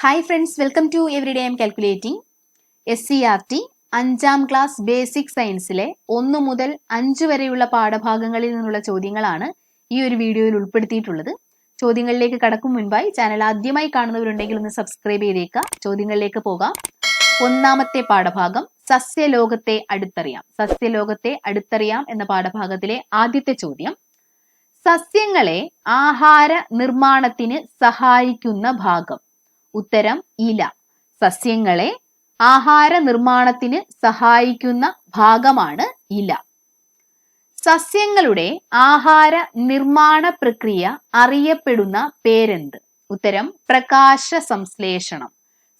Hi friends welcome to every day M calculating S C R T അഞ്ചാം class basic സയൻസിലെ ഒന്ന് മുതൽ അഞ്ച് വരെയുള്ള പാഠഭാഗങ്ങളിൽ നിന്നുള്ള ചോദ്യങ്ങളാണ് ഈ ഒരു വീഡിയോയിൽ ഉൾപ്പെടുത്തിയിട്ടുള്ളത്. ചോദ്യങ്ങളിലേക്ക് കടക്കും മുൻപായി ചാനൽ ആദ്യമായി കാണുന്നവരുണ്ടെങ്കിൽ ഒന്ന് സബ്സ്ക്രൈബ് ചെയ്തേക്കുക ചോദ്യങ്ങളിലേക്ക് പോകാം. ഒന്നാമത്തെ പാഠഭാഗം സസ്യലോകത്തെ അടുത്തറിയാം. സസ്യലോകത്തെ അടുത്തറിയാം എന്ന പാഠഭാഗത്തിലെ ആദ്യത്തെ ചോദ്യം. സസ്യങ്ങളെ ആഹാര നിർമ്മാണത്തിന് സഹായിക്കുന്ന ഭാഗം. ഉത്തരം ഇല. സസ്യങ്ങളെ ആഹാര നിർമ്മാണത്തിന് സഹായിക്കുന്ന ഭാഗമാണ് ഇല. സസ്യങ്ങളുടെ ആഹാര നിർമ്മാണ പ്രക്രിയ അറിയപ്പെടുന്ന പേരെന്ത്? ഉത്തരം പ്രകാശ സംശ്ലേഷണം.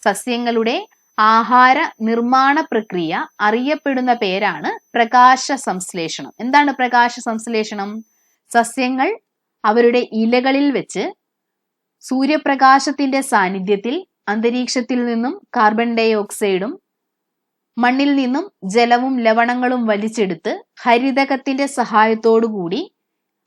സസ്യങ്ങളുടെ ആഹാര നിർമ്മാണ പ്രക്രിയ അറിയപ്പെടുന്ന പേരാണ് പ്രകാശ സംശ്ലേഷണം. എന്താണ് പ്രകാശ സംശ്ലേഷണം? സസ്യങ്ങൾ അവരുടെ ഇലകളിൽ വെച്ച് സൂര്യപ്രകാശത്തിന്റെ സാന്നിധ്യത്തിൽ അന്തരീക്ഷത്തിൽ നിന്നും കാർബൺ ഡൈ ഓക്സൈഡും മണ്ണിൽ നിന്നും ജലവും ലവണങ്ങളും വലിച്ചെടുത്ത് ഹരിതകത്തിന്റെ സഹായത്തോടുകൂടി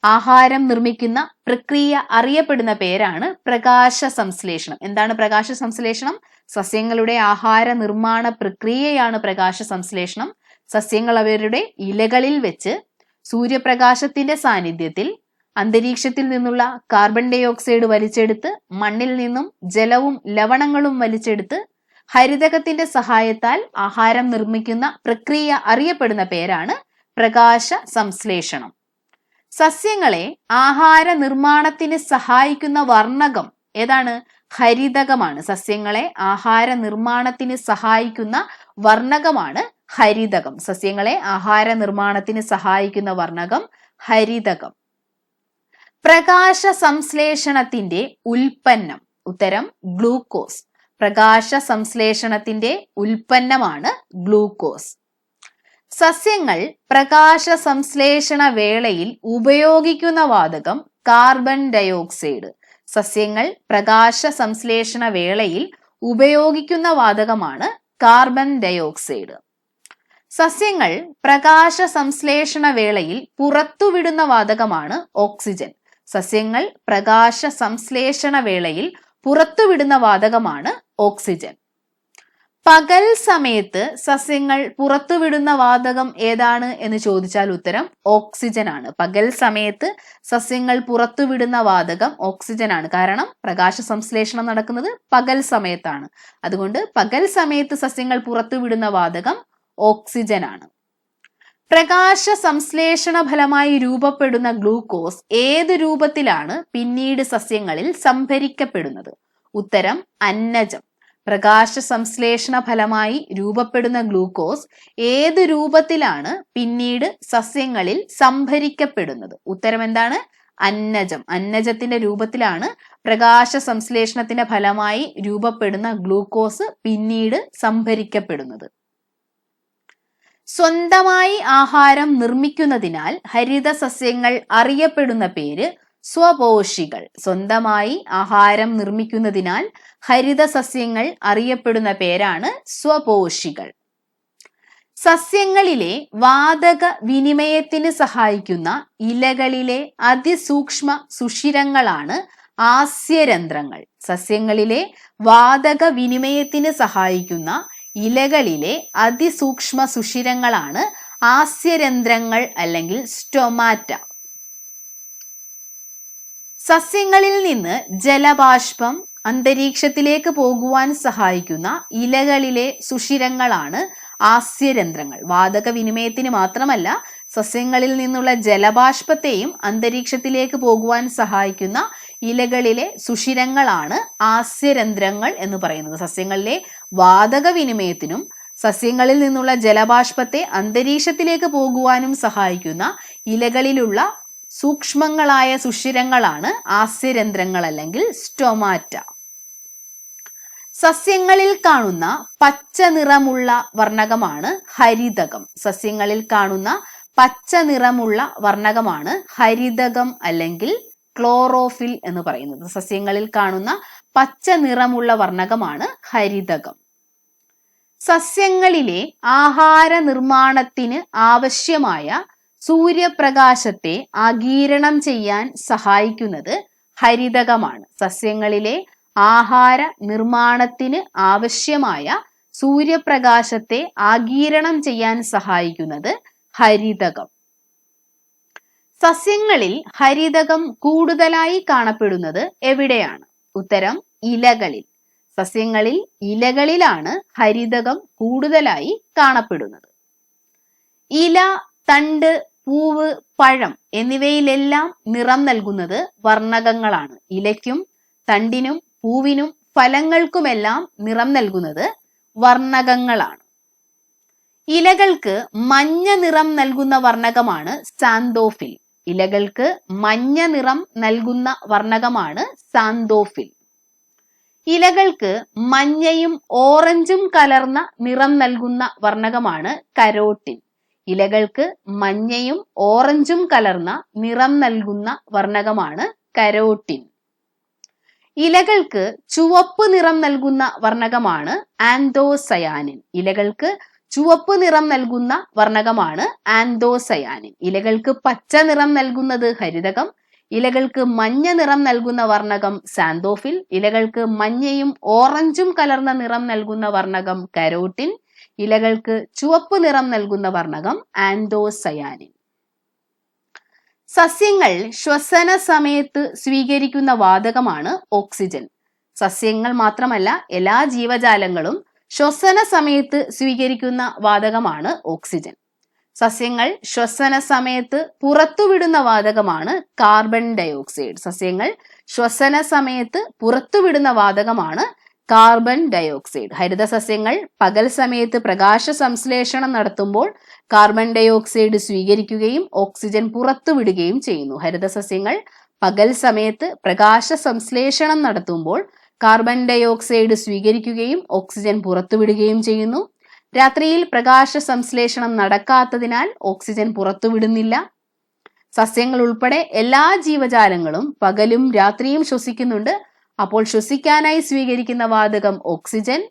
ആഹാരം നിർമ്മിക്കുന്ന പ്രക്രിയ അറിയപ്പെടുന്ന പേരാണ് പ്രകാശ സംശ്ലേഷണം എന്താണ് പ്രകാശ സംശ്ലേഷണം സസ്യങ്ങളുടെ ആഹാര നിർമ്മാണ പ്രക്രിയയാണ് പ്രകാശ സംശ്ലേഷണം സസ്യങ്ങൾ അവരുടെ ഇലകളിൽ വെച്ച് സൂര്യപ്രകാശത്തിന്റെ സാന്നിധ്യത്തിൽ അന്തരീക്ഷത്തിൽ നിന്നുള്ള കാർബൺ ഡൈ ഓക്സൈഡ് വലിച്ചെടുത്ത് മണ്ണിൽ നിന്നും ജലവും ലവണങ്ങളും വലിച്ചെടുത്ത് ഹരിതകത്തിന്റെ സഹായത്താൽ ആഹാരം നിർമ്മിക്കുന്ന പ്രക്രിയ അറിയപ്പെടുന്ന പേരാണ് പ്രകാശ സംശ്ലേഷണം. സസ്യങ്ങളെ ആഹാര നിർമ്മാണത്തിന് സഹായിക്കുന്ന വർണകം ഏതാണ്? ഹരിതകമാണ്. സസ്യങ്ങളെ ആഹാര നിർമ്മാണത്തിന് സഹായിക്കുന്ന വർണകമാണ് ഹരിതകം. സസ്യങ്ങളെ ആഹാര നിർമ്മാണത്തിന് സഹായിക്കുന്ന വർണകം ഹരിതകം. പ്രകാശ സംശ്ലേഷണത്തിന്റെ ഉൽപ്പന്നം. ഉത്തരം ഗ്ലൂക്കോസ്. പ്രകാശ സംശ്ലേഷണത്തിന്റെ ഉൽപ്പന്നമാണ് ഗ്ലൂക്കോസ്. സസ്യങ്ങൾ പ്രകാശ സംശ്ലേഷണ വേളയിൽ ഉപയോഗിക്കുന്ന വാതകം കാർബൺ ഡയോക്സൈഡ്. സസ്യങ്ങൾ പ്രകാശ സംശ്ലേഷണ വേളയിൽ ഉപയോഗിക്കുന്ന വാതകമാണ് കാർബൺ ഡയോക്സൈഡ്. സസ്യങ്ങൾ പ്രകാശ സംശ്ലേഷണ വേളയിൽ പുറത്തുവിടുന്ന വാതകമാണ് ഓക്സിജൻ. സസ്യങ്ങൾ പ്രകാശ സംശ്ലേഷണ വേളയിൽ പുറത്തുവിടുന്ന വാതകമാണ് ഓക്സിജൻ. പകൽ സമയത്ത് സസ്യങ്ങൾ പുറത്തുവിടുന്ന വാതകം ഏതാണ് എന്ന് ചോദിച്ചാൽ ഉത്തരം ഓക്സിജൻ ആണ്. പകൽ സമയത്ത് സസ്യങ്ങൾ പുറത്തുവിടുന്ന വാതകം ഓക്സിജൻ ആണ്. കാരണം പ്രകാശ സംശ്ലേഷണം നടക്കുന്നത് പകൽ സമയത്താണ്. അതുകൊണ്ട് പകൽ സമയത്ത് സസ്യങ്ങൾ പുറത്തുവിടുന്ന വാതകം ഓക്സിജൻ ആണ്. പ്രകാശ സംശ്ലേഷണ ഫലമായി രൂപപ്പെടുന്ന ഗ്ലൂക്കോസ് ഏത് രൂപത്തിലാണ് പിന്നീട് സസ്യങ്ങളിൽ സംഭരിക്കപ്പെടുന്നത്? ഉത്തരം അന്നജം. പ്രകാശ സംശ്ലേഷണ ഫലമായി രൂപപ്പെടുന്ന ഗ്ലൂക്കോസ് ഏത് രൂപത്തിലാണ് പിന്നീട് സസ്യങ്ങളിൽ സംഭരിക്കപ്പെടുന്നത്? ഉത്തരം എന്താണ്? അന്നജം. അന്നജത്തിന്റെ രൂപത്തിലാണ് പ്രകാശ സംശ്ലേഷണത്തിന്റെ ഫലമായി രൂപപ്പെടുന്ന ഗ്ലൂക്കോസ് പിന്നീട് സംഭരിക്കപ്പെടുന്നത്. സ്വന്തമായി ആഹാരം നിർമ്മിക്കുന്നതിനാൽ ഹരിത സസ്യങ്ങൾ അറിയപ്പെടുന്ന പേര് സ്വപോഷികൾ. സ്വന്തമായി ആഹാരം നിർമ്മിക്കുന്നതിനാൽ ഹരിത സസ്യങ്ങൾ അറിയപ്പെടുന്ന പേരാണ് സ്വപോഷികൾ. സസ്യങ്ങളിലെ വാതക വിനിമയത്തിന് സഹായിക്കുന്ന ഇലകളിലെ അതിസൂക്ഷ്മ സുഷിരങ്ങളാണ് ആസ്യരന്ധ്രങ്ങൾ. സസ്യങ്ങളിലെ വാതക വിനിമയത്തിന് സഹായിക്കുന്ന ഇലകളിലെ അതിസൂക്ഷ്മ സുഷിരങ്ങളാണ് ആസ്യരന്ധ്രങ്ങൾ അല്ലെങ്കിൽ സ്റ്റൊമാറ്റ. സസ്യങ്ങളിൽ നിന്ന് ജലബാഷ്പം അന്തരീക്ഷത്തിലേക്ക് പോകുവാൻ സഹായിക്കുന്ന ഇലകളിലെ സുഷിരങ്ങളാണ് ആസ്യരന്ധ്രങ്ങൾ. വാതക വിനിമയത്തിന് മാത്രമല്ല സസ്യങ്ങളിൽ നിന്നുള്ള ജലബാഷ്പത്തെയും അന്തരീക്ഷത്തിലേക്ക് പോകുവാൻ സഹായിക്കുന്ന ഇലകളിലെ സുഷിരങ്ങളാണ് ആസ്യരന്ധ്രങ്ങൾ എന്ന് പറയുന്നത്. സസ്യങ്ങളിലെ വാതക വിനിമയത്തിനും സസ്യങ്ങളിൽ നിന്നുള്ള ജലബാഷ്പത്തെ അന്തരീക്ഷത്തിലേക്ക് പോകുവാനും സഹായിക്കുന്ന ഇലകളിലുള്ള സൂക്ഷ്മങ്ങളായ സുഷിരങ്ങളാണ് ആസ്യരന്ധ്രങ്ങൾ അല്ലെങ്കിൽ സ്റ്റൊമാറ്റ. സസ്യങ്ങളിൽ കാണുന്ന പച്ച നിറമുള്ള വർണകമാണ് ഹരിതകം. സസ്യങ്ങളിൽ കാണുന്ന പച്ച നിറമുള്ള വർണകമാണ് ഹരിതകം അല്ലെങ്കിൽ ക്ലോറോഫിൽ എന്ന് പറയുന്നത്. സസ്യങ്ങളിൽ കാണുന്ന പച്ച നിറമുള്ള വർണകമാണ് ഹരിതകം. സസ്യങ്ങളിലെ ആഹാര നിർമ്മാണത്തിന് ആവശ്യമായ സൂര്യപ്രകാശത്തെ ആഗീരണം ചെയ്യാൻ സഹായിക്കുന്നത് ഹരിതകമാണ്. സസ്യങ്ങളിലെ ആഹാര നിർമ്മാണത്തിന് ആവശ്യമായ സൂര്യപ്രകാശത്തെ ആഗീരണം ചെയ്യാൻ സഹായിക്കുന്നത് ഹരിതകം. സസ്യങ്ങളിൽ ഹരിതകം കൂടുതലായി കാണപ്പെടുന്നത് എവിടെയാണ്? ഉത്തരം ഇലകളിൽ. സസ്യങ്ങളിൽ ഇലകളിലാണ് ഹരിതകം കൂടുതലായി കാണപ്പെടുന്നത്. ഇല തണ്ട് പൂവ് പഴം എന്നിവയിലെല്ലാം നിറം നൽകുന്നത് വർണകങ്ങളാണ്. ഇലയ്ക്കും തണ്ടിനും പൂവിനും ഫലങ്ങൾക്കുമെല്ലാം നിറം നൽകുന്നത് വർണകങ്ങളാണ്. ഇലകൾക്ക് മഞ്ഞ നിറം നൽകുന്ന വർണകമാണ് സാന്തോഫിൽ. ഇലകൾക്ക് മഞ്ഞ നിറം നൽകുന്ന വർണകമാണ് സാന്തോഫിൽ. ഇലകൾക്ക് മഞ്ഞയും ഓറഞ്ചും കലർന്ന നിറം നൽകുന്ന വർണകമാണ് കരോട്ടിൻ. ഇലകൾക്ക് മഞ്ഞയും ഓറഞ്ചും കലർന്ന നിറം നൽകുന്ന വർണകമാണ് കരോട്ടിൻ. ഇലകൾക്ക് ചുവപ്പ് നിറം നൽകുന്ന വർണകമാണ് ആന്തോസയാനിൻ. ഇലകൾക്ക് ചുവപ്പ് നിറം നൽകുന്ന വർണകമാണ് ആന്തോസയാനിൻ. ഇലകൾക്ക് പച്ച നിറം നൽകുന്നത് ഹരിതകം ഇലകൾക്ക് മഞ്ഞ നിറം നൽകുന്ന വർണകം സാന്തോഫിൽ ഇലകൾക്ക് മഞ്ഞയും ഓറഞ്ചും കലർന്ന നിറം നൽകുന്ന വർണകം കരോട്ടിൻ ഇലകൾക്ക് ചുവപ്പ് നിറം നൽകുന്ന വർണകം ആൻഡോസയാനിൻ സസ്യങ്ങൾ ശ്വസന സമയത്ത് സ്വീകരിക്കുന്ന വാതകമാണ് ഓക്സിജൻ. സസ്യങ്ങൾ മാത്രമല്ല എല്ലാ ജീവജാലങ്ങളും ശ്വസന സമയത്ത് സ്വീകരിക്കുന്ന വാതകമാണ് ഓക്സിജൻ. സസ്യങ്ങൾ ശ്വസന സമയത്ത് പുറത്തുവിടുന്ന വാതകമാണ് കാർബൺ ഡയോക്സൈഡ്. സസ്യങ്ങൾ ശ്വസന സമയത്ത് പുറത്തുവിടുന്ന വാതകമാണ് കാർബൺ ഡയോക്സൈഡ്. ഹരിത സസ്യങ്ങൾ പകൽ സമയത്ത് പ്രകാശ സംശ്ലേഷണം നടത്തുമ്പോൾ കാർബൺ ഡയോക്സൈഡ് സ്വീകരിക്കുകയും ഓക്സിജൻ പുറത്തുവിടുകയും ചെയ്യുന്നു. ഹരിത സസ്യങ്ങൾ പകൽ സമയത്ത് പ്രകാശ സംശ്ലേഷണം നടത്തുമ്പോൾ കാർബൺ ഡയോക്സൈഡ് സ്വീകരിക്കുകയും ഓക്സിജൻ പുറത്തുവിടുകയും ചെയ്യുന്നു. രാത്രിയിൽ പ്രകാശ സംശ്ലേഷണം നടക്കാത്തതിനാൽ ഓക്സിജൻ പുറത്തുവിടുന്നില്ല. സസ്യങ്ങൾ ഉൾപ്പെടെ എല്ലാ ജീവജാലങ്ങളും പകലും രാത്രിയും ശ്വസിക്കുന്നുണ്ട്. അപ്പോൾ ശ്വസിക്കാനായി സ്വീകരിക്കുന്ന വാതകം ഓക്സിജൻ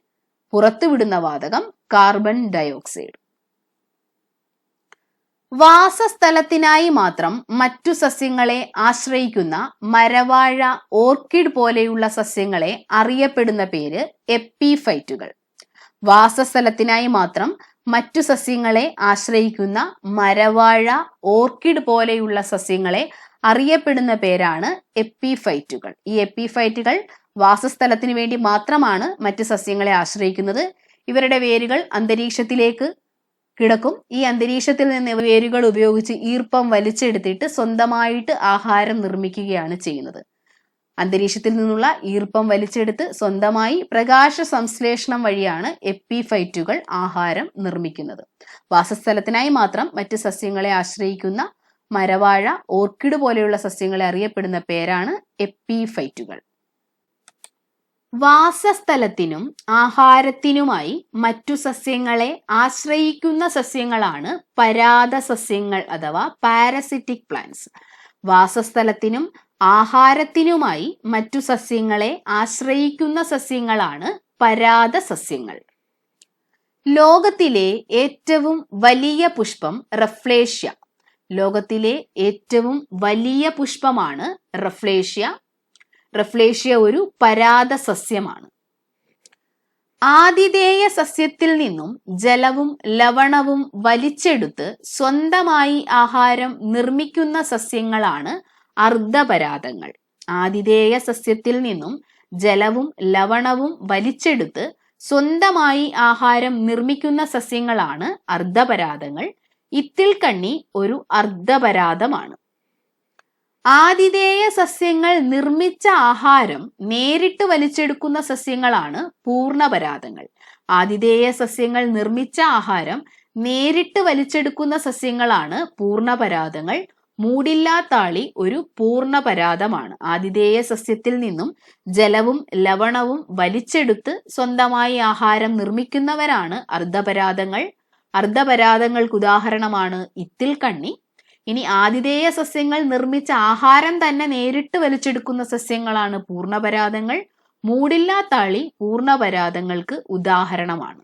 പുറത്തുവിടുന്ന വാതകം കാർബൺ ഡയോക്സൈഡ്. വാസസ്ഥലത്തിനായി മാത്രം മറ്റു സസ്യങ്ങളെ ആശ്രയിക്കുന്ന മരവാഴ ഓർക്കിഡ് പോലെയുള്ള സസ്യങ്ങളെ അറിയപ്പെടുന്ന പേര് എപ്പിഫൈറ്റുകൾ. വാസസ്ഥലത്തിനായി മാത്രം മറ്റു സസ്യങ്ങളെ ആശ്രയിക്കുന്ന മരവാഴ ഓർക്കിഡ് പോലെയുള്ള സസ്യങ്ങളെ അറിയപ്പെടുന്ന പേരാണ് എപ്പിഫൈറ്റുകൾ. ഈ എപ്പിഫൈറ്റുകൾ വാസസ്ഥലത്തിന് വേണ്ടി മാത്രമാണ് മറ്റു സസ്യങ്ങളെ ആശ്രയിക്കുന്നത്. ഇവരുടെ വേരുകൾ അന്തരീക്ഷത്തിലേക്ക് കിടക്കും. ഈ അന്തരീക്ഷത്തിൽ നിന്ന് വേരുകൾ ഉപയോഗിച്ച് ഈർപ്പം വലിച്ചെടുത്തിട്ട് സ്വന്തമായിട്ട് ആഹാരം നിർമ്മിക്കുകയാണ് ചെയ്യുന്നത്. അന്തരീക്ഷത്തിൽ നിന്നുള്ള ഈർപ്പം വലിച്ചെടുത്ത് സ്വന്തമായി പ്രകാശ സംശ്ലേഷണം വഴിയാണ് എപ്പിഫൈറ്റുകൾ ആഹാരം നിർമ്മിക്കുന്നത്. വാസസ്ഥലത്തിനായി മാത്രം മറ്റ് സസ്യങ്ങളെ ആശ്രയിക്കുന്ന മരവാഴ ഓർക്കിഡ് പോലെയുള്ള സസ്യങ്ങളെ അറിയപ്പെടുന്ന പേരാണ് എപ്പിഫൈറ്റുകൾ. വാസസ്ഥലത്തിനും ആഹാരത്തിനുമായി മറ്റു സസ്യങ്ങളെ ആശ്രയിക്കുന്ന സസ്യങ്ങളാണ് പരാത സസ്യങ്ങൾ അഥവാ പാരസിറ്റിക് പ്ലാന്റ്സ്. വാസസ്ഥലത്തിനും ആഹാരത്തിനുമായി മറ്റു സസ്യങ്ങളെ ആശ്രയിക്കുന്ന സസ്യങ്ങളാണ് പരാത സസ്യങ്ങൾ ലോകത്തിലെ ഏറ്റവും വലിയ പുഷ്പം റഫ്ലേഷ്യ. ലോകത്തിലെ ഏറ്റവും വലിയ പുഷ്പമാണ് റഫ്ലേഷ്യ. റഫ്ലേഷ്യ ഒരു പരാത സസ്യമാണ്. ആതിഥേയ സസ്യത്തിൽ നിന്നും ജലവും ലവണവും വലിച്ചെടുത്ത് സ്വന്തമായി ആഹാരം നിർമ്മിക്കുന്ന സസ്യങ്ങളാണ് അർദ്ധപരാതങ്ങൾ. ആതിഥേയ സസ്യത്തിൽ നിന്നും ജലവും ലവണവും വലിച്ചെടുത്ത് സ്വന്തമായി ആഹാരം നിർമ്മിക്കുന്ന സസ്യങ്ങളാണ് അർദ്ധപരാതങ്ങൾ. ഇത്തിൽ കണ്ണി ഒരു അർദ്ധപരാതമാണ്. ആതിഥേയ സസ്യങ്ങൾ നിർമ്മിച്ച ആഹാരം നേരിട്ട് വലിച്ചെടുക്കുന്ന സസ്യങ്ങളാണ് പൂർണപരാതങ്ങൾ ആതിഥേയ സസ്യങ്ങൾ നിർമ്മിച്ച ആഹാരം നേരിട്ട് വലിച്ചെടുക്കുന്ന സസ്യങ്ങളാണ് പൂർണപരാതങ്ങൾ മൂടില്ലാത്താളി ഒരു പൂർണപരാതമാണ് ആതിഥേയ സസ്യത്തിൽ നിന്നും ജലവും ലവണവും വലിച്ചെടുത്ത് സ്വന്തമായി ആഹാരം നിർമ്മിക്കുന്നവരാണ് അർദ്ധപരാതങ്ങൾ അർദ്ധപരാതങ്ങൾക്ക് ഉദാഹരണമാണ് ഇത്തിൽ കണ്ണി. ഇനി ആതിഥേയ സസ്യങ്ങൾ നിർമ്മിച്ച ആഹാരം തന്നെ നേരിട്ട് വലിച്ചെടുക്കുന്ന സസ്യങ്ങളാണ് പൂർണപരാതങ്ങൾ മൂടില്ലാത്താളി പൂർണപരാതങ്ങൾക്ക് ഉദാഹരണമാണ്.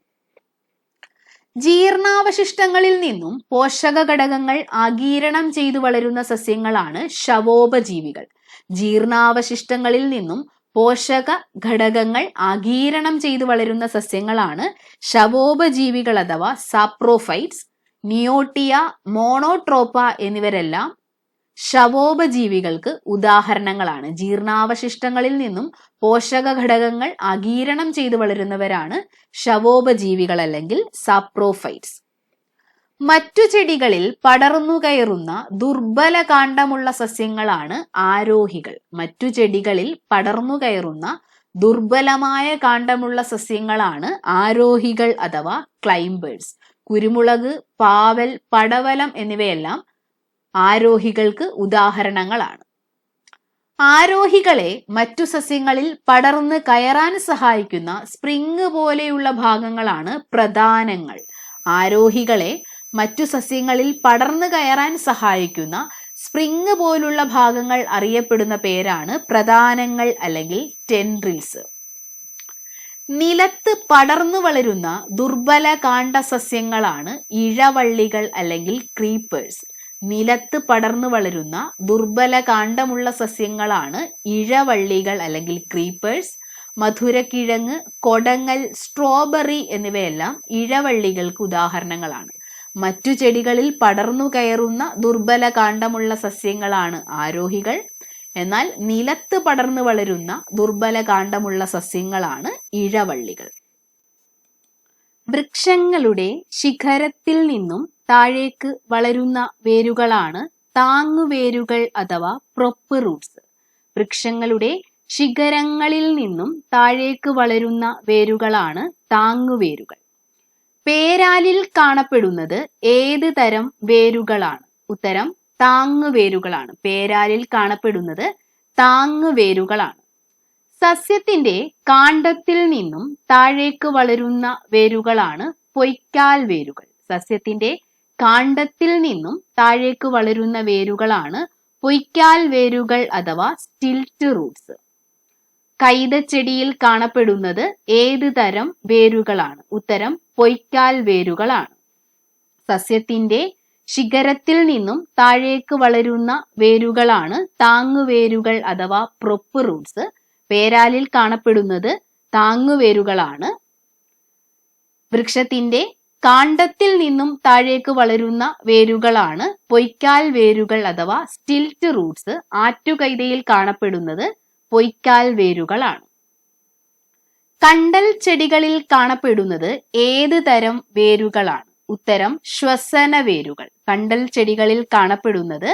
ജീർണാവശിഷ്ടങ്ങളിൽ നിന്നും പോഷക ഘടകങ്ങൾ ആഗീരണം ചെയ്തു വളരുന്ന സസ്യങ്ങളാണ് ശവോപജീവികൾ. ജീർണാവശിഷ്ടങ്ങളിൽ നിന്നും പോഷക ഘടകങ്ങൾ ആഗീരണം ചെയ്തു വളരുന്ന സസ്യങ്ങളാണ് ശവോപജീവികൾ അഥവാ സാപ്രോഫൈറ്റ്സ് നിയോട്ടിയ മോണോട്രോപ്പ എന്നിവരെല്ലാം ശവോപജീവികൾക്ക് ഉദാഹരണങ്ങളാണ്. ജീർണാവശിഷ്ടങ്ങളിൽ നിന്നും പോഷക ഘടകങ്ങൾ ആഗീരണം ചെയ്തു വളരുന്നവരാണ് ശവോപജീവികൾ അല്ലെങ്കിൽ സപ്രോഫൈറ്റ്സ്. മറ്റു ചെടികളിൽ പടർന്നു കയറുന്ന ദുർബല കാണ്ഡമുള്ള സസ്യങ്ങളാണ് ആരോഹികൾ. മറ്റു ചെടികളിൽ പടർന്നു കയറുന്ന ദുർബലമായ കാണ്ഡമുള്ള സസ്യങ്ങളാണ് ആരോഹികൾ അഥവാ ക്ലൈംബേഴ്സ്. കുരുമുളക് പാവൽ പടവലം എന്നിവയെല്ലാം ആരോഹികൾക്ക് ഉദാഹരണങ്ങളാണ്. ആരോഹികളെ മറ്റു സസ്യങ്ങളിൽ പടർന്ന് കയറാൻ സഹായിക്കുന്ന സ്പ്രിങ് പോലെയുള്ള ഭാഗങ്ങളാണ് പ്രധാനങ്ങൾ. ആരോഹികളെ മറ്റു സസ്യങ്ങളിൽ പടർന്നു കയറാൻ സഹായിക്കുന്ന സ്പ്രിങ് പോലുള്ള ഭാഗങ്ങൾ അറിയപ്പെടുന്ന പേരാണ് പ്രധാനങ്ങൾ അല്ലെങ്കിൽ ടെൻഡ്രിൽസ്. നിലത്ത് പടർന്നു വളരുന്ന ദുർബല കാണ്ഡ സസ്യങ്ങളാണ് ഇഴവള്ളികൾ അല്ലെങ്കിൽ ക്രീപ്പേഴ്സ് നിലത്ത് പടർന്നു വളരുന്ന ദുർബല കാണ്ടമുള്ള സസ്യങ്ങളാണ് ഇഴവള്ളികൾ അല്ലെങ്കിൽ ക്രീപ്പേഴ്സ് മധുരക്കിഴങ്ങ് കൊടങ്ങൽ സ്ട്രോബെറി എന്നിവയെല്ലാം ഇഴവള്ളികൾക്ക് ഉദാഹരണങ്ങളാണ്. മറ്റു ചെടികളിൽ പടർന്നു കയറുന്ന ദുർബല കാണ്ടമുള്ള സസ്യങ്ങളാണ് ആരോഹികൾ. എന്നാൽ നിലത്ത് പടർന്നു വളരുന്ന ദുർബല കാണ്ഡമുള്ള സസ്യങ്ങളാണ് ഇഴവള്ളികൾ. വൃക്ഷങ്ങളുടെ ശിഖരത്തിൽ നിന്നും താഴേക്ക് വളരുന്ന വേരുകളാണ് താങ്ങുവേരുകൾ അഥവാ പ്രൊപ്പ് റൂട്ട്സ്. വൃക്ഷങ്ങളുടെ ശിഖരങ്ങളിൽ നിന്നും താഴേക്ക് വളരുന്ന വേരുകളാണ് താങ്ങുവേരുകൾ. പേരാലിൽ കാണപ്പെടുന്നത് ഏത് തരം വേരുകളാണ്? ഉത്തരം താങ്ങുവേരുകളാണ്. പേരാലിൽ കാണപ്പെടുന്നത് താങ്ങുവേരുകളാണ്. സസ്യത്തിന്റെ കാണ്ഡത്തിൽ നിന്നും താഴേക്ക് വളരുന്ന വേരുകളാണ് പൊയ്ക്കാൽ വേരുകൾ. സസ്യത്തിന്റെ കാണ്ഡത്തിൽ നിന്നും താഴേക്ക് വളരുന്ന വേരുകളാണ് പൊയ്ക്കാൽ വേരുകൾ അഥവാ സ്റ്റിൽറ്റ് റൂട്ട്സ്. കൈതച്ചെടിയിൽ കാണപ്പെടുന്നത് ഏത് തരം വേരുകളാണ്? ഉത്തരം പൊയ്ക്കാൽ വേരുകളാണ്. സസ്യത്തിന്റെ ശിഖരത്തിൽ നിന്നും താഴേക്ക് വളരുന്ന വേരുകളാണ് താങ്ങുവേരുകൾ അഥവാ പ്രൊപ്പ് റൂട്ട്സ്. പേരാലിൽ കാണപ്പെടുന്നത് താങ്ങുവേരുകളാണ്. വൃക്ഷത്തിന്റെ കാണ്ഡത്തിൽ നിന്നും താഴേക്ക് വളരുന്ന വേരുകളാണ് പൊയ്ക്കാൽ വേരുകൾ അഥവാ സ്റ്റിൽറ്റ് റൂട്ട്സ്. ആറ്റുകൈതയിൽ കാണപ്പെടുന്നത് പൊയ്ക്കാൽ വേരുകളാണ്. കണ്ടൽ ചെടികളിൽ കാണപ്പെടുന്നത് ഏത് തരം വേരുകളാണ്? ഉത്തരം ശ്വസന വേരുകൾ കണ്ടൽ ചെടികളിൽ കാണപ്പെടുന്നത്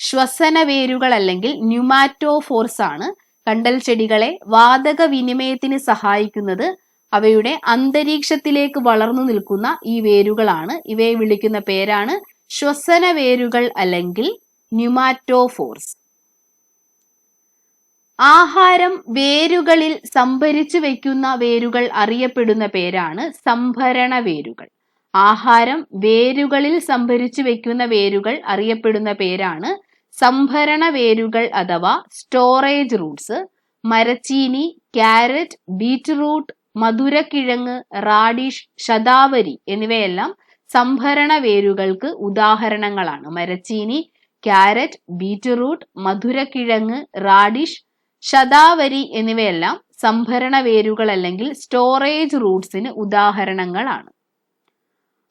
ശ്വസന വേരുകൾ അല്ലെങ്കിൽ ന്യൂമാറ്റോഫോർസ് ആണ്. കണ്ടൽ ചെടികളെ വാതക വിനിമയത്തിന് സഹായിക്കുന്നത് അവയുടെ അന്തരീക്ഷത്തിലേക്ക് വളർന്നു നിൽക്കുന്ന ഈ വേരുകളാണ്. ഇവയെ വിളിക്കുന്ന പേരാണ് ശ്വസന വേരുകൾ അല്ലെങ്കിൽ ന്യൂമാറ്റോഫോർസ് ആഹാരം വേരുകളിൽ സംഭരിച്ചു വയ്ക്കുന്ന വേരുകൾ അറിയപ്പെടുന്ന പേരാണ് സംഭരണ വേരുകൾ. ആഹാരം വേരുകളിൽ സംഭരിച്ചു വെക്കുന്ന വേരുകൾ അറിയപ്പെടുന്ന പേരാണ് സംഭരണ വേരുകൾ അഥവാ സ്റ്റോറേജ് റൂട്ട്സ്. മരച്ചീനി ക്യാരറ്റ് ബീറ്റ്റൂട്ട് മധുരക്കിഴങ്ങ് റാഡിഷ് ശതാവരി എന്നിവയെല്ലാം സംഭരണ വേരുകൾക്ക് ഉദാഹരണങ്ങളാണ്. മരച്ചീനി ക്യാരറ്റ് ബീറ്റ്റൂട്ട് മധുരക്കിഴങ്ങ് റാഡിഷ് ശതാവരി എന്നിവയെല്ലാം സംഭരണ വേരുകൾ അല്ലെങ്കിൽ സ്റ്റോറേജ് റൂട്ട്സിന് ഉദാഹരണങ്ങളാണ്.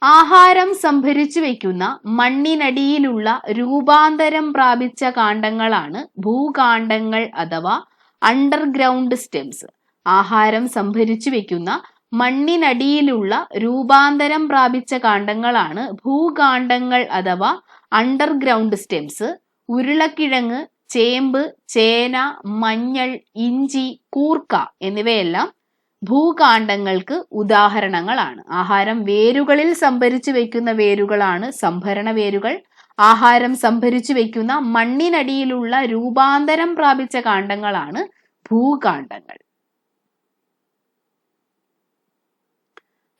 ആഹാരം സംഭരിച്ചു വയ്ക്കുന്ന മണ്ണിനടിയിലുള്ള രൂപാന്തരം പ്രാപിച്ച കാണ്ഡങ്ങളാണ് ഭൂകാണ്ഡങ്ങൾ അഥവാ അണ്ടർഗ്രൗണ്ട് സ്റ്റെംസ് ആഹാരം സംഭരിച്ചു വയ്ക്കുന്ന മണ്ണിനടിയിലുള്ള രൂപാന്തരം പ്രാപിച്ച കാണ്ഡങ്ങളാണ് ഭൂകാണ്ഡങ്ങൾ അഥവാ അണ്ടർഗ്രൗണ്ട് സ്റ്റെംസ് ഉരുളക്കിഴങ്ങ് ചേമ്പ് ചേന മഞ്ഞൾ ഇഞ്ചി കൂർക്ക എന്നിവയെല്ലാം ഭൂകാണ്ഡങ്ങൾക്ക് ഉദാഹരണങ്ങളാണ്. ആഹാരം വേരുകളിൽ സംഭരിച്ചു വയ്ക്കുന്ന വേരുകളാണ് സംഭരണ വേരുകൾ. ആഹാരം സംഭരിച്ചു വയ്ക്കുന്ന മണ്ണിനടിയിലുള്ള രൂപാന്തരം പ്രാപിച്ച കാണ്ഡങ്ങളാണ് ഭൂകാണ്ഡങ്ങൾ.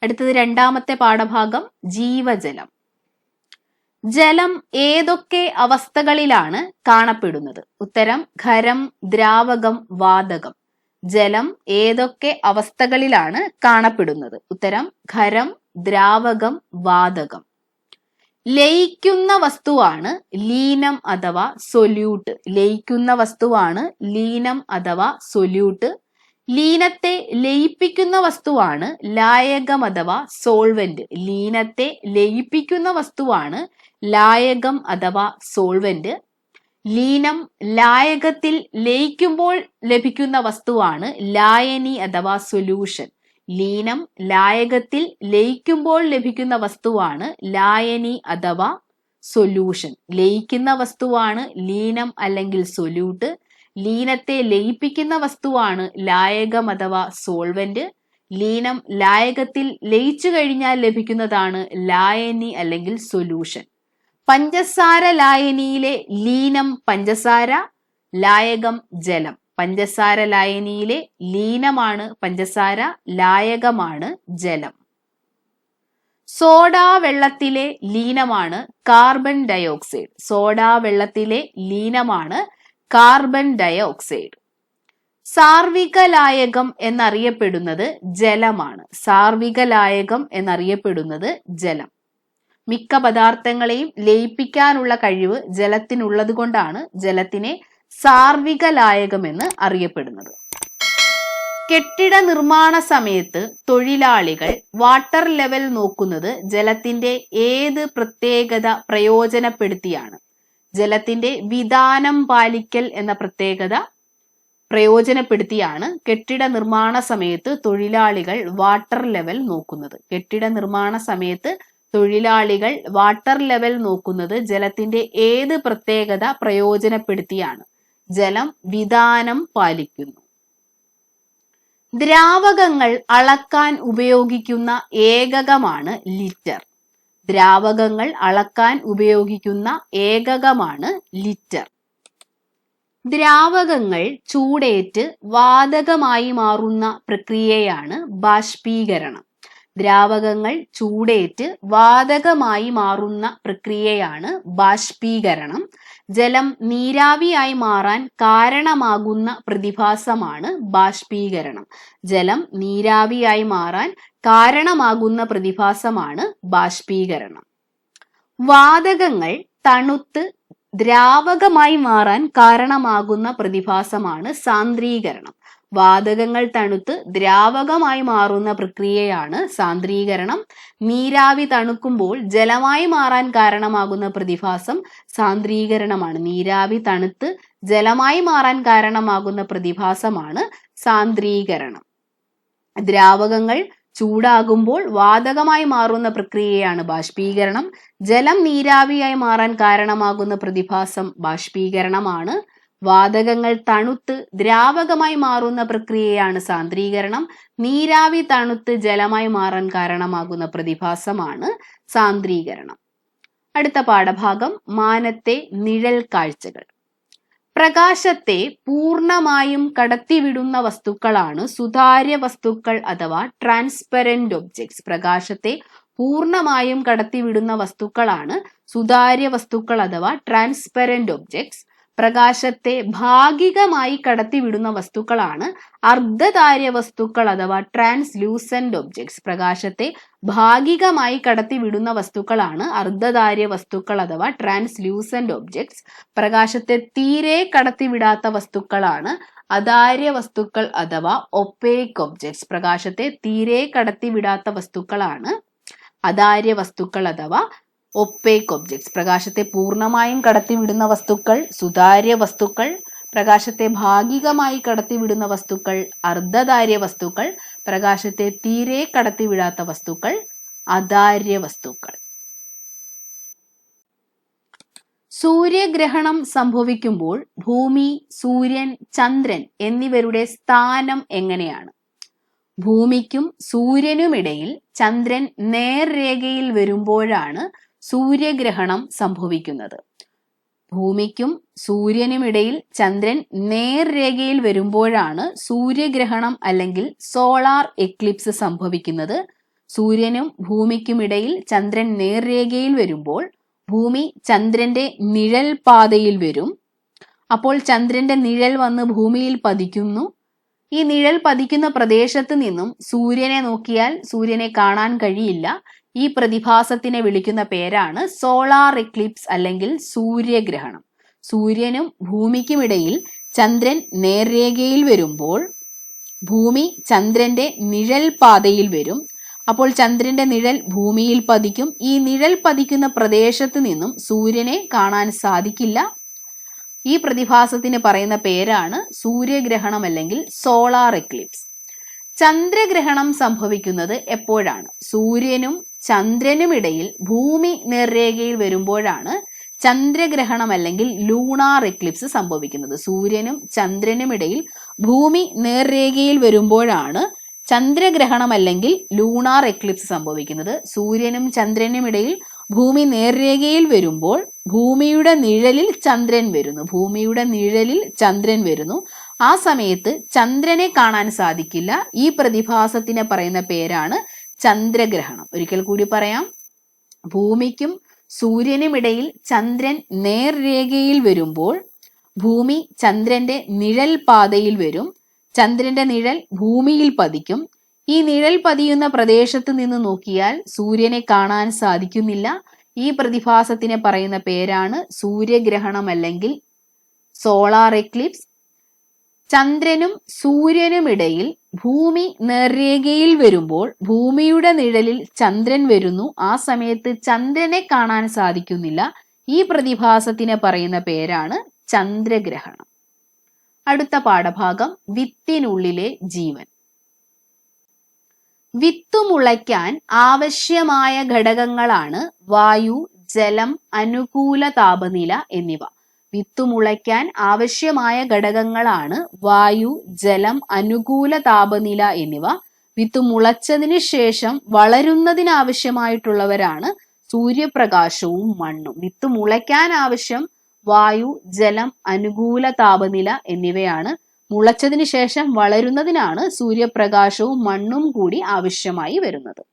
അടുത്തത് രണ്ടാമത്തെ പാഠഭാഗം ജീവജലം. ജലം ഏതൊക്കെ അവസ്ഥകളിലാണ് കാണപ്പെടുന്നത്? ഉത്തരം ഖരം ദ്രാവകം വാതകം. ജലം ഏതൊക്കെ അവസ്ഥകളിലാണ് കാണപ്പെടുന്നത്? ഉത്തരം ഖരം ദ്രാവകം വാതകം. ലയിക്കുന്ന വസ്തുവാണ് ലീനം അഥവാ സൊല്യൂട്ട്. ലയിക്കുന്ന വസ്തുവാണ് ലീനം അഥവാ സൊല്യൂട്ട്. ലീനത്തെ ലയിപ്പിക്കുന്ന വസ്തുവാണ് ലായകം അഥവാ സോൾവെന്റ്. ലീനത്തെ ലയിപ്പിക്കുന്ന വസ്തുവാണ് ലായകം അഥവാ സോൾവെന്റ്. ലീനം ലായകത്തിൽ ലയിക്കുമ്പോൾ ലഭിക്കുന്ന വസ്തുവാണ് ലായനി അഥവാ സൊല്യൂഷൻ ലീനം ലായകത്തിൽ ലയിക്കുമ്പോൾ ലഭിക്കുന്ന വസ്തുവാണ് ലായനി അഥവാ സൊല്യൂഷൻ ലയിക്കുന്ന വസ്തുവാണ് ലീനം അല്ലെങ്കിൽ സൊല്യൂട്ട് ലീനത്തെ ലയിപ്പിക്കുന്ന വസ്തുവാണ് ലായകം അഥവാ സോൾവെന്റ് ലീനം ലായകത്തിൽ ലയിച്ചു കഴിഞ്ഞാൽ ലഭിക്കുന്നതാണ് ലായനി അല്ലെങ്കിൽ സൊല്യൂഷൻ പഞ്ചസാര ലായനിയിലെ ലീനം പഞ്ചസാര ലായകം ജലം. പഞ്ചസാര ലായനിയിലെ ലീനമാണ് പഞ്ചസാര ലായകമാണ് ജലം. സോഡാ വെള്ളത്തിലെ ലീനമാണ് കാർബൺ ഡയോക്സൈഡ്. സോഡാ വെള്ളത്തിലെ ലീനമാണ് കാർബൺ ഡയോക്സൈഡ്. സാർവിക ലായകം എന്നറിയപ്പെടുന്നത് ജലമാണ്. സാർവിക ലായകം എന്നറിയപ്പെടുന്നത് ജലം. മിക്ക പദാർത്ഥങ്ങളെയും ലയിപ്പിക്കാനുള്ള കഴിവ് ജലത്തിനുള്ളത് കൊണ്ടാണ് ജലത്തിനെ സാർവിക ലായകമെന്ന് അറിയപ്പെടുന്നത്. കെട്ടിട നിർമ്മാണ സമയത്ത് തൊഴിലാളികൾ വാട്ടർ ലെവൽ നോക്കുന്നത് ജലത്തിന്റെ ഏത് പ്രത്യേകത പ്രയോജനപ്പെടുത്തിയാണ്? ജലത്തിന്റെ വിധാനം പാലിക്കൽ എന്ന പ്രത്യേകത പ്രയോജനപ്പെടുത്തിയാണ് കെട്ടിട നിർമ്മാണ സമയത്ത് തൊഴിലാളികൾ വാട്ടർ ലെവൽ നോക്കുന്നത്. കെട്ടിട നിർമ്മാണ സമയത്ത് തൊഴിലാളികൾ വാട്ടർ ലെവൽ നോക്കുന്നത് ജലത്തിന്റെ ഏത് പ്രത്യേകത പ്രയോജനപ്പെടുത്തിയാണ്? ജലം വിധാനം പാലിക്കുന്നു. ദ്രാവകങ്ങൾ അളക്കാൻ ഉപയോഗിക്കുന്ന ഏകകമാണ് ലിറ്റർ. ദ്രാവകങ്ങൾ അളക്കാൻ ഉപയോഗിക്കുന്ന ഏകകമാണ് ലിറ്റർ. ദ്രാവകങ്ങൾ ചൂടേറ്റ് വാതകമായി മാറുന്ന പ്രക്രിയയാണ് ബാഷ്പീകരണം. ദ്രാവകങ്ങൾ ചൂടേറ്റ് വാതകമായി മാറുന്ന പ്രക്രിയയാണ് ബാഷ്പീകരണം. ജലം നീരാവിയായി മാറാൻ കാരണമാകുന്ന പ്രതിഭാസമാണ് ബാഷ്പീകരണം. ജലം നീരാവിയായി മാറാൻ കാരണമാകുന്ന പ്രതിഭാസമാണ് ബാഷ്പീകരണം. വാതകങ്ങൾ തണുത്ത് ദ്രാവകമായി മാറാൻ കാരണമാകുന്ന പ്രതിഭാസമാണ് സാന്ദ്രീകരണം. വാതകങ്ങൾ തണുത്ത് ദ്രാവകമായി മാറുന്ന പ്രക്രിയയാണ് സാന്ദ്രീകരണം. നീരാവി തണുക്കുമ്പോൾ ജലമായി മാറാൻ കാരണമാകുന്ന പ്രതിഭാസം സാന്ദ്രീകരണമാണ്. നീരാവി തണുത്ത് ജലമായി മാറാൻ കാരണമാകുന്ന പ്രതിഭാസമാണ് സാന്ദ്രീകരണം. ദ്രാവകങ്ങൾ ചൂടാകുമ്പോൾ വാതകമായി മാറുന്ന പ്രക്രിയയാണ് ബാഷ്പീകരണം. ജലം നീരാവിയായി മാറാൻ കാരണമാകുന്ന പ്രതിഭാസം ബാഷ്പീകരണമാണ്. വാതകങ്ങൾ തണുത്ത് ദ്രാവകമായി മാറുന്ന പ്രക്രിയയാണ് സാന്ദ്രീകരണം. നീരാവി തണുത്ത് ജലമായി മാറാൻ കാരണമാകുന്ന പ്രതിഭാസമാണ് സാന്ദ്രീകരണം. അടുത്ത പാഠഭാഗം മാനത്തെ നിഴൽ കാഴ്ചകൾ. പ്രകാശത്തെ പൂർണമായും കടത്തിവിടുന്ന വസ്തുക്കളാണ് സുതാര്യ വസ്തുക്കൾ അഥവാ ട്രാൻസ്പെറന്റ് ഒബ്ജക്ട്സ് പ്രകാശത്തെ പൂർണമായും കടത്തിവിടുന്ന വസ്തുക്കളാണ് സുതാര്യ വസ്തുക്കൾ അഥവാ ട്രാൻസ്പെറന്റ് ഒബ്ജക്ട്സ് പ്രകാശത്തെ ഭാഗികമായി കടത്തിവിടുന്ന വസ്തുക്കളാണ് അർദ്ധതാര്യ വസ്തുക്കൾ അഥവാ ട്രാൻസ്ലൂസന്റ് ഒബ്ജക്ട്സ്. പ്രകാശത്തെ ഭാഗികമായി കടത്തിവിടുന്ന വസ്തുക്കളാണ് അർദ്ധതാര്യ വസ്തുക്കൾ അഥവാ ട്രാൻസ്ലൂസന്റ് ഒബ്ജക്ട്സ്. പ്രകാശത്തെ തീരെ കടത്തിവിടാത്ത വസ്തുക്കളാണ് അതാര്യ വസ്തുക്കൾ അഥവാ ഒപ്പേക്ക് ഒബ്ജക്ട്സ്. പ്രകാശത്തെ തീരെ കടത്തിവിടാത്ത വസ്തുക്കളാണ് അതാര്യ വസ്തുക്കൾ അഥവാ ഒപ്പേക്ക് ഒബ്ജക്ട്സ് പ്രകാശത്തെ പൂർണമായും കടത്തിവിടുന്ന വസ്തുക്കൾ സുതാര്യ വസ്തുക്കൾ പ്രകാശത്തെ ഭാഗികമായി കടത്തിവിടുന്ന വസ്തുക്കൾ അർദ്ധധാര്യ വസ്തുക്കൾ പ്രകാശത്തെ തീരെ കടത്തിവിടാത്ത വസ്തുക്കൾ അധാര്യ വസ്തുക്കൾ. സൂര്യഗ്രഹണം സംഭവിക്കുമ്പോൾ ഭൂമി സൂര്യൻ ചന്ദ്രൻ എന്നിവരുടെ സ്ഥാനം എങ്ങനെയാണ്? ഭൂമിക്കും സൂര്യനുമിടയിൽ ചന്ദ്രൻ നേർരേഖയിൽ വരുമ്പോഴാണ് സൂര്യഗ്രഹണം സംഭവിക്കുന്നത്. ഭൂമിക്കും സൂര്യനുമിടയിൽ ചന്ദ്രൻ നേർരേഖയിൽ വരുമ്പോഴാണ് സൂര്യഗ്രഹണം അല്ലെങ്കിൽ സോളാർ എക്ലിപ്സ് സംഭവിക്കുന്നത്. സൂര്യനും ഭൂമിക്കുമിടയിൽ ചന്ദ്രൻ നേർരേഖയിൽ വരുമ്പോൾ ഭൂമി ചന്ദ്രന്റെ നിഴൽ പാതയിൽ വരും. അപ്പോൾ ചന്ദ്രന്റെ നിഴൽ വന്ന് ഭൂമിയിൽ പതിക്കുന്നു. ഈ നിഴൽ പതിക്കുന്ന പ്രദേശത്ത് നിന്നും സൂര്യനെ നോക്കിയാൽ സൂര്യനെ കാണാൻ കഴിയില്ല. ഈ പ്രതിഭാസത്തിനെ വിളിക്കുന്ന പേരാണ് സോളാർ എക്ലിപ്സ് അല്ലെങ്കിൽ സൂര്യഗ്രഹണം. സൂര്യനും ഭൂമിക്കുമിടയിൽ ചന്ദ്രൻ നേർരേഖയിൽ വരുമ്പോൾ ഭൂമി ചന്ദ്രന്റെ നിഴൽ പാതയിൽ വരും. അപ്പോൾ ചന്ദ്രന്റെ നിഴൽ ഭൂമിയിൽ പതിക്കും. ഈ നിഴൽ പതിക്കുന്ന പ്രദേശത്ത് നിന്നും സൂര്യനെ കാണാൻ സാധിക്കില്ല. ഈ പ്രതിഭാസത്തിന് പറയുന്ന പേരാണ് സൂര്യഗ്രഹണം അല്ലെങ്കിൽ സോളാർ എക്ലിപ്സ്. ചന്ദ്രഗ്രഹണം സംഭവിക്കുന്നത് എപ്പോഴാണ്? സൂര്യനും ചന്ദ്രനും ഇടയിൽ ഭൂമി നേർരേഖയിൽ വരുമ്പോഴാണ് ചന്ദ്രഗ്രഹണം അല്ലെങ്കിൽ ലൂണാർ എക്ലിപ്സ് സംഭവിക്കുന്നത്. സൂര്യനും ചന്ദ്രനും ഇടയിൽ ഭൂമി നേർരേഖയിൽ വരുമ്പോഴാണ് ചന്ദ്രഗ്രഹണം അല്ലെങ്കിൽ ലൂണാർ എക്ലിപ്സ് സംഭവിക്കുന്നത്. സൂര്യനും ചന്ദ്രനും ഇടയിൽ ഭൂമി നേർരേഖയിൽ വരുമ്പോൾ ഭൂമിയുടെ നിഴലിൽ ചന്ദ്രൻ വരുന്നു. ഭൂമിയുടെ നിഴലിൽ ചന്ദ്രൻ വരുന്നു. ആ സമയത്ത് ചന്ദ്രനെ കാണാൻ സാധിക്കില്ല. ഈ പ്രതിഭാസത്തിനെ പറയുന്ന പേരാണ് ചന്ദ്രഗ്രഹണം. ഒരിക്കൽ കൂടി പറയാം. ഭൂമിക്കും സൂര്യനുമിടയിൽ ചന്ദ്രൻ നേർരേഖയിൽ വരുമ്പോൾ ഭൂമി ചന്ദ്രന്റെ നിഴൽ പാതയിൽ വരും. ചന്ദ്രന്റെ നിഴൽ ഭൂമിയിൽ പതിക്കും. ഈ നിഴൽ പതിയുന്ന പ്രദേശത്ത് നിന്ന് നോക്കിയാൽ സൂര്യനെ കാണാൻ സാധിക്കുന്നില്ല. ഈ പ്രതിഭാസത്തിനെ പറയുന്ന പേരാണ് സൂര്യഗ്രഹണം അല്ലെങ്കിൽ സോളാർ എക്ലിപ്സ്. ചന്ദ്രനും സൂര്യനുമിടയിൽ ഭൂമി നേർരേഖയിൽ വരുമ്പോൾ ഭൂമിയുടെ നിഴലിൽ ചന്ദ്രൻ വരുന്നു. ആ സമയത്ത് ചന്ദ്രനെ കാണാൻ സാധിക്കുന്നില്ല. ഈ പ്രതിഭാസത്തിന് പറയുന്ന പേരാണ് ചന്ദ്രഗ്രഹണം. അടുത്ത പാഠഭാഗം വിത്തിനുള്ളിലെ ജീവൻ. വിത്ത് മുളയ്ക്കാൻ ആവശ്യമായ ഘടകങ്ങളാണ് വായു ജലം അനുകൂല താപനില എന്നിവ. വിത്തുമുളയ്ക്കാൻ ആവശ്യമായ ഘടകങ്ങളാണ് വായു ജലം അനുകൂല താപനില എന്നിവ. വിത്ത് മുളച്ചതിന് ശേഷം വളരുന്നതിനാവശ്യമായിട്ടുള്ളവരാണ് സൂര്യപ്രകാശവും മണ്ണും. വിത്ത് മുളയ്ക്കാൻ ആവശ്യം വായു ജലം അനുകൂല താപനില എന്നിവയാണ്. മുളച്ചതിന് ശേഷം വളരുന്നതിനാണ് സൂര്യപ്രകാശവും മണ്ണും കൂടി ആവശ്യമായി വരുന്നത്.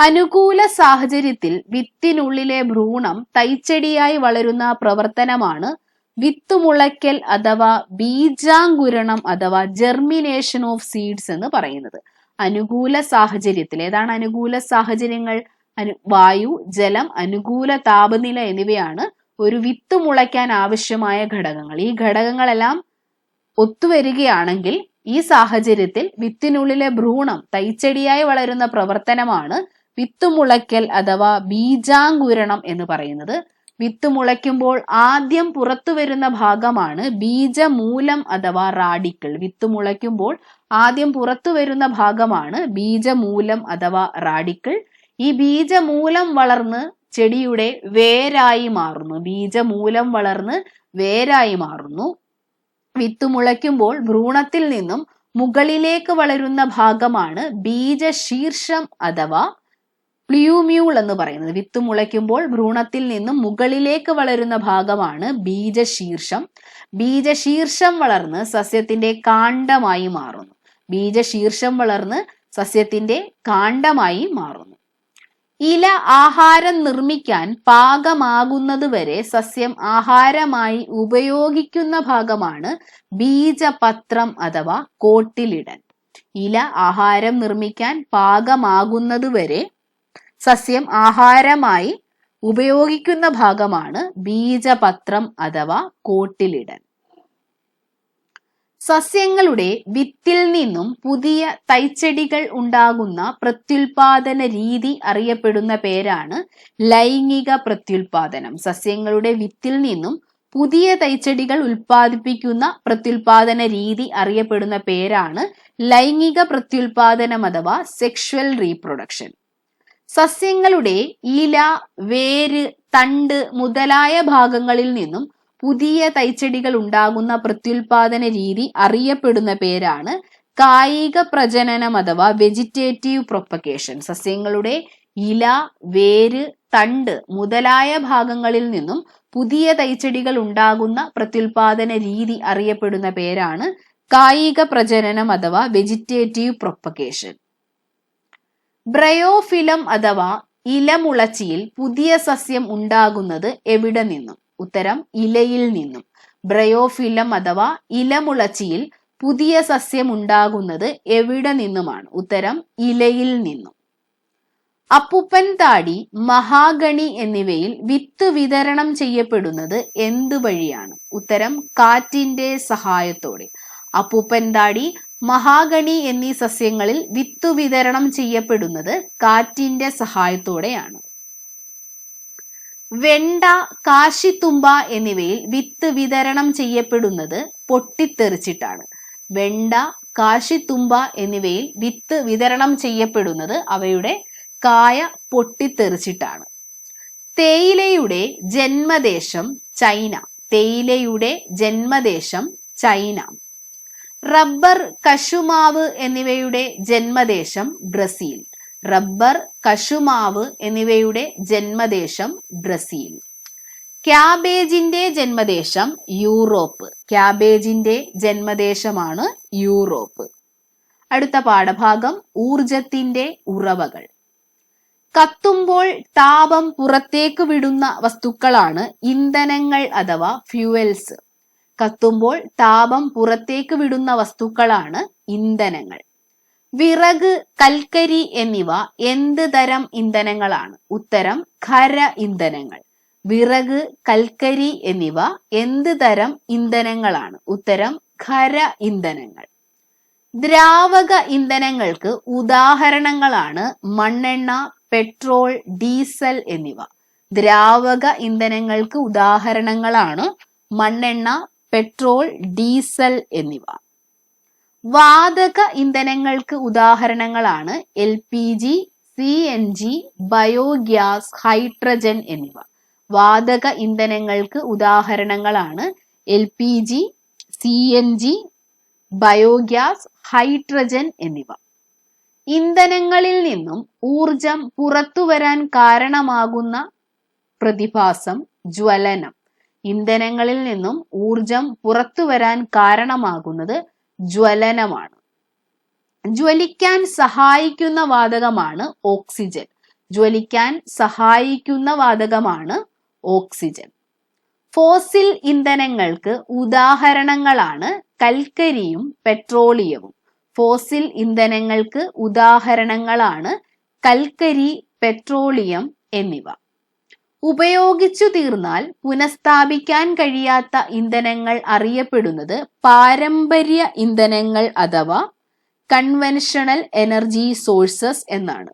അനുകൂല സാഹചര്യത്തിൽ വിത്തിനുള്ളിലെ ഭ്രൂണം തൈച്ചെടിയായി വളരുന്ന പ്രവർത്തനമാണ് വിത്തുമുളയ്ക്കൽ അഥവാ ബീജാങ്കുരണം അഥവാ ജെർമിനേഷൻ ഓഫ് സീഡ്സ് എന്ന് പറയുന്നത്. അനുകൂല സാഹചര്യത്തിൽ ഏതാണ് അനുകൂല സാഹചര്യങ്ങൾ? വായു ജലം അനുകൂല താപനില എന്നിവയാണ് ഒരു വിത്ത് മുളയ്ക്കാൻ ആവശ്യമായ ഘടകങ്ങൾ. ഈ ഘടകങ്ങളെല്ലാം ഒത്തുവരികയാണെങ്കിൽ ഈ സാഹചര്യത്തിൽ വിത്തിനുള്ളിലെ ഭ്രൂണം തൈച്ചെടിയായി വളരുന്ന പ്രവർത്തനമാണ് വിത്ത് മുളയ്ക്കൽ അഥവാ ബീജാങ്കുരണം എന്ന് പറയുന്നത്. വിത്ത് മുളയ്ക്കുമ്പോൾ ആദ്യം പുറത്തു വരുന്ന ഭാഗമാണ് ബീജമൂലം അഥവാ റാഡിക്കിൾ. വിത്ത് മുളയ്ക്കുമ്പോൾ ആദ്യം പുറത്തു വരുന്ന ഭാഗമാണ് ബീജമൂലം അഥവാ റാഡിക്കിൾ. ഈ ബീജമൂലം വളർന്ന് ചെടിയുടെ വേരായി മാറുന്നു. ബീജമൂലം വളർന്ന് വേരായി മാറുന്നു. വിത്ത് മുളയ്ക്കുമ്പോൾ ഭ്രൂണത്തിൽ നിന്നും മുകളിലേക്ക് വളരുന്ന ഭാഗമാണ് ബീജശീർഷം അഥവാ പ്ലിയൂമ്യൂൾ എന്ന് പറയുന്നത് വിത്ത് മുളയ്ക്കുമ്പോൾ ഭ്രൂണത്തിൽ നിന്നും മുകളിലേക്ക് വളരുന്ന ഭാഗമാണ് ബീജശീർഷം. ബീജശീർഷം വളർന്ന് സസ്യത്തിന്റെ കാണ്ഡമായി മാറുന്നു. ബീജശീർഷം വളർന്ന് സസ്യത്തിന്റെ കാണ്ഡമായി മാറുന്നു. ഇല ആഹാരം നിർമ്മിക്കാൻ പാകമാകുന്നത് വരെ സസ്യം ആഹാരമായി ഉപയോഗിക്കുന്ന ഭാഗമാണ് ബീജപത്രം അഥവാ കോട്ടിലിടൻ ഇല ആഹാരം നിർമ്മിക്കാൻ പാകമാകുന്നതുവരെ സസ്യം ആഹാരമായി ഉപയോഗിക്കുന്ന ഭാഗമാണ് ബീജപത്രം അഥവാ കോട്ടിലിടൽ. സസ്യങ്ങളുടെ വിത്തിൽ നിന്നും പുതിയ തൈച്ചെടികൾ ഉണ്ടാകുന്ന പ്രത്യുൽപാദന രീതി അറിയപ്പെടുന്ന പേരാണ് ലൈംഗിക പ്രത്യുൽപാദനം. സസ്യങ്ങളുടെ വിത്തിൽ നിന്നും പുതിയ തൈച്ചെടികൾ ഉൽപ്പാദിപ്പിക്കുന്ന പ്രത്യുൽപാദന രീതി അറിയപ്പെടുന്ന പേരാണ് ലൈംഗിക പ്രത്യുൽപാദനം അഥവാ സെക്ഷുവൽ റീപ്രൊഡക്ഷൻ. സസ്യങ്ങളുടെ ഇല വേര് തണ്ട് മുതലായ ഭാഗങ്ങളിൽ നിന്നും പുതിയ തൈച്ചെടികൾ ഉണ്ടാകുന്ന പ്രത്യുൽപാദന രീതി അറിയപ്പെടുന്ന പേരാണ് കായിക പ്രജനനം അഥവാ വെജിറ്റേറ്റീവ് പ്രൊപ്പഗേഷൻ. സസ്യങ്ങളുടെ ഇല വേര് തണ്ട് മുതലായ ഭാഗങ്ങളിൽ നിന്നും പുതിയ തൈച്ചെടികൾ ഉണ്ടാകുന്ന പ്രത്യുൽപാദന രീതി അറിയപ്പെടുന്ന പേരാണ് കായിക പ്രജനനം അഥവാ വെജിറ്റേറ്റീവ് പ്രൊപ്പഗേഷൻ. ബ്രയോഫിലം അഥവാ ഇലമുളച്ചിയിൽ പുതിയ സസ്യം ഉണ്ടാകുന്നത് എവിടെ നിന്നും? ഉത്തരം ഇലയിൽ നിന്നും. ബ്രയോഫിലം അഥവാ ഇലമുളച്ചിയിൽ പുതിയ സസ്യം ഉണ്ടാകുന്നത് എവിടെ നിന്നുമാണ്? ഉത്തരം ഇലയിൽ നിന്നും. അപ്പുപ്പൻ താടി മഹാഗണി എന്നിവയിൽ വിത്ത് വിതരണം ചെയ്യപ്പെടുന്നത് എന്ത് വഴിയാണ് ഉത്തരം കാറ്റിന്റെ സഹായത്തോടെ. അപ്പുപ്പൻ താടി മഹാഗണി എന്നീ സസ്യങ്ങളിൽ വിത്ത് വിതരണം ചെയ്യപ്പെടുന്നത് കാറ്റിന്റെ സഹായത്തോടെയാണ്. വെണ്ട കാശിത്തുമ്പ എന്നിവയിൽ വിത്ത് വിതരണം ചെയ്യപ്പെടുന്നത് പൊട്ടിത്തെറിച്ചിട്ടാണ്. വെണ്ട കാശിത്തുമ്പ എന്നിവയിൽ വിത്ത് വിതരണം ചെയ്യപ്പെടുന്നത് അവയുടെ കായ പൊട്ടിത്തെറിച്ചിട്ടാണ്. തേയിലയുടെ ജന്മദേശം ചൈന. തേയിലയുടെ ജന്മദേശം ചൈന. റബ്ബർ കശുമാവ് എന്നിവയുടെ ജന്മദേശം ബ്രസീൽ. റബ്ബർ കശുമാവ് എന്നിവയുടെ ജന്മദേശം ബ്രസീൽ. ക്യാബേജിന്റെ ജന്മദേശം യൂറോപ്പ്. ക്യാബേജിന്റെ ജന്മദേശമാണ് യൂറോപ്പ്. അടുത്ത പാഠഭാഗം ഊർജത്തിന്റെ ഉറവകൾ. കത്തുമ്പോൾ താപം പുറത്തേക്ക് വിടുന്ന വസ്തുക്കളാണ് ഇന്ധനങ്ങൾ അഥവാ ഫ്യൂവൽസ്. കത്തുമ്പോൾ താപം പുറത്തേക്ക് വിടുന്ന വസ്തുക്കളാണ് ഇന്ധനങ്ങൾ. വിറക് കൽക്കരി എന്നിവ എന്ത് തരം ഇന്ധനങ്ങളാണ്? ഉത്തരം ഖര ഇന്ധനങ്ങൾ. വിറക് കൽക്കരി എന്നിവ എന്ത് തരം ഇന്ധനങ്ങളാണ്? ഉത്തരം ഖര ഇന്ധനങ്ങൾ. ദ്രാവക ഇന്ധനങ്ങൾക്ക് ഉദാഹരണങ്ങളാണ് മണ്ണെണ്ണ പെട്രോൾ ഡീസൽ എന്നിവ. ദ്രാവക ഇന്ധനങ്ങൾക്ക് ഉദാഹരണങ്ങളാണ് മണ്ണെണ്ണ പെട്രോൾ ഡീസൽ എന്നിവ. വാതക ഇന്ധനങ്ങൾക്ക് ഉദാഹരണങ്ങളാണ് L P G C N G biogas hydrogen എന്നിവ. വാതക ഇന്ധനങ്ങൾക്ക് ഉദാഹരണങ്ങളാണ് L P G C N G biogas hydrogen എന്നിവ. ഇന്ധനങ്ങളിൽ നിന്നും ഊർജം പുറത്തുവരാൻ കാരണമാകുന്ന പ്രതിഭാസം ജ്വലനം. ഇന്ധനങ്ങളിൽ നിന്നും ഊർജം പുറത്തു വരാൻ കാരണമാകുന്നത് ജ്വലനമാണ്. ജ്വലിക്കാൻ സഹായിക്കുന്ന വാതകമാണ് ഓക്സിജൻ. ജ്വലിക്കാൻ സഹായിക്കുന്ന വാതകമാണ് ഓക്സിജൻ. ഫോസിൽ ഇന്ധനങ്ങൾക്ക് ഉദാഹരണങ്ങളാണ് കൽക്കരിയും പെട്രോളിയവും. ഫോസിൽ ഇന്ധനങ്ങൾക്ക് ഉദാഹരണങ്ങളാണ് കൽക്കരി പെട്രോളിയം എന്നിവ. ഉപയോഗിച്ചു തീർന്നാൽ പുനഃസ്ഥാപിക്കാൻ കഴിയാത്ത ഇന്ധനങ്ങൾ അറിയപ്പെടുന്നത് പാരമ്പര്യ ഇന്ധനങ്ങൾ അഥവാ കൺവെൻഷണൽ എനർജി സോഴ്സസ് എന്നാണ്.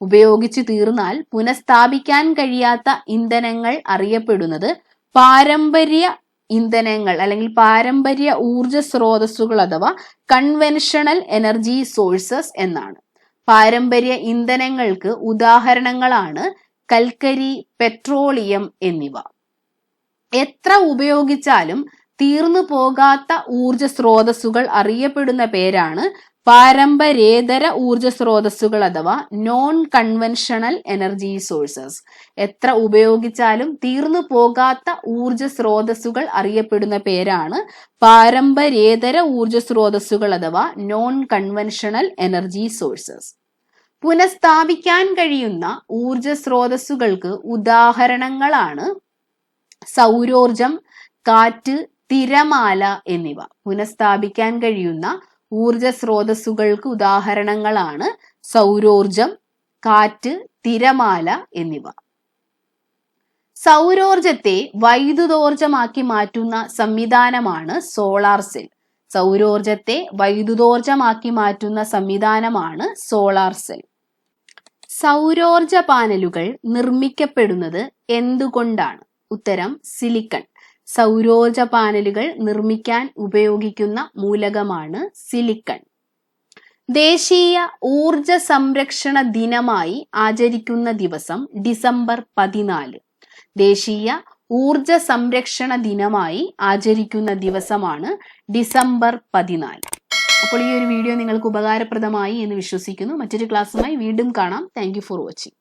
ഉപയോഗിച്ചു തീർന്നാൽ പുനഃസ്ഥാപിക്കാൻ കഴിയാത്ത ഇന്ധനങ്ങൾ അറിയപ്പെടുന്നത് പാരമ്പര്യ ഇന്ധനങ്ങൾ അല്ലെങ്കിൽ പാരമ്പര്യ ഊർജ സ്രോതസ്സുകൾ അഥവാ കൺവെൻഷണൽ എനർജി സോഴ്സസ് എന്നാണ്. പാരമ്പര്യ ഇന്ധനങ്ങൾക്ക് ഉദാഹരണങ്ങളാണ് കൽക്കരി പെട്രോളിയം എന്നിവ. എത്ര ഉപയോഗിച്ചാലും തീർന്നു പോകാത്ത ഊർജ സ്രോതസ്സുകൾ അറിയപ്പെടുന്ന പേരാണ് പാരമ്പര്യേതര ഊർജ സ്രോതസ്സുകൾ അഥവാ നോൺ കൺവെൻഷണൽ എനർജി സോഴ്സസ് എത്ര ഉപയോഗിച്ചാലും തീർന്നു പോകാത്ത ഊർജ സ്രോതസ്സുകൾ അറിയപ്പെടുന്ന പേരാണ് പാരമ്പര്യേതര ഊർജ സ്രോതസ്സുകൾ അഥവാ നോൺ കൺവെൻഷണൽ എനർജി സോഴ്സസ് പുനഃസ്ഥാപിക്കാൻ കഴിയുന്ന ഊർജ സ്രോതസ്സുകൾക്ക് ഉദാഹരണങ്ങളാണ് സൗരോർജം കാറ്റ് തിരമാല എന്നിവ. പുനഃസ്ഥാപിക്കാൻ കഴിയുന്ന ഊർജ സ്രോതസ്സുകൾക്ക് ഉദാഹരണങ്ങളാണ് സൗരോർജം കാറ്റ് തിരമാല എന്നിവ. സൗരോർജത്തെ വൈദ്യുതോർജമാക്കി മാറ്റുന്ന സംവിധാനമാണ് സോളാർ സെൽ. സൗരോർജത്തെ വൈദ്യുതോർജമാക്കി മാറ്റുന്ന സംവിധാനമാണ് സോളാർ സെൽ. സൗരോർജ പാനലുകൾ നിർമ്മിക്കപ്പെടുന്നത് എന്തുകൊണ്ടാണ്? ഉത്തരം സിലിക്കൺ. സൗരോർജ പാനലുകൾ നിർമ്മിക്കാൻ ഉപയോഗിക്കുന്ന മൂലകമാണ് സിലിക്കൺ. ദേശീയ ഊർജ സംരക്ഷണ ദിനമായി ആചരിക്കുന്ന ദിവസം ഡിസംബർ പതിനാല്. ദേശീയ ഊർജ സംരക്ഷണ ദിനമായി ആചരിക്കുന്ന ദിവസമാണ് ഡിസംബർ പതിനാല്. അപ്പോൾ ഈ ഒരു വീഡിയോ നിങ്ങൾക്ക് ഉപകാരപ്രദമായി എന്ന് വിശ്വസിക്കുന്നു. മറ്റൊരു ക്ലാസ്സുമായി വീണ്ടും കാണാം. Thank for watching